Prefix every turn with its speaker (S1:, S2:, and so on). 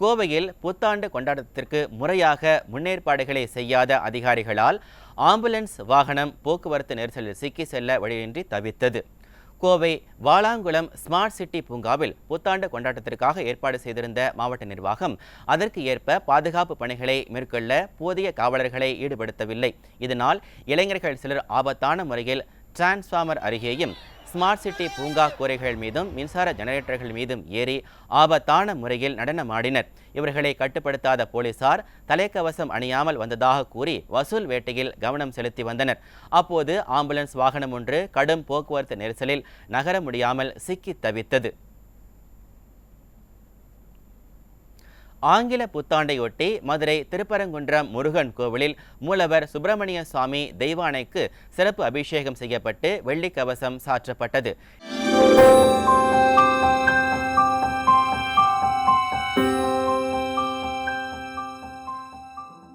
S1: கோவையில் புத்தாண்டு கொண்டாட்டத்திற்கு முறையாக முன்னேற்பாடுகளை செய்யாத அதிகாரிகளால் ஆம்புலன்ஸ் வாகனம் போக்குவரத்து நெரிசலில் சிக்கி செல்ல வழியின்றி தவித்தது. கோவை வாலாங்குளம் ஸ்மார்ட் சிட்டி பூங்காவில் புத்தாண்டு கொண்டாட்டத்திற்காக ஏற்பாடு செய்திருந்த மாவட்ட நிர்வாகம் அதற்கு ஏற்ப பாதுகாப்பு பணிகளை மேற்கொள்ள போதிய காவலர்களை ஈடுபடுத்தவில்லை. இதனால் இளைஞர்கள் சிலர் ஆபத்தான முறையில் டிரான்ஸ்ஃபார்மர் அருகேயும் ஸ்மார்ட் சிட்டி பூங்கா கூரைகள் மீதும் மின்சார ஜெனரேட்டர்கள் மீதும் ஏறி ஆபத்தான முறையில் நடனமாடினர். இவர்களை கட்டுப்படுத்தாத போலீசார் தலைக்கவசம் அணியாமல் வந்ததாக கூறி வசூல் வேட்டையில் கவனம் செலுத்தி வந்தனர். அப்போது ஆம்புலன்ஸ் வாகனம் ஒன்று கடும் போக்குவரத்து நெரிசலில் நகர முடியாமல் சிக்கி தவித்தது. ஆங்கில புத்தாண்டையொட்டி மதுரை திருப்பரங்குன்றம் முருகன் கோவிலில் மூலவர் சுப்பிரமணிய சுவாமி தெய்வானைக்கு சிறப்பு அபிஷேகம் செய்யப்பட்டு வெள்ளிக்கவசம் சாற்றப்பட்டது.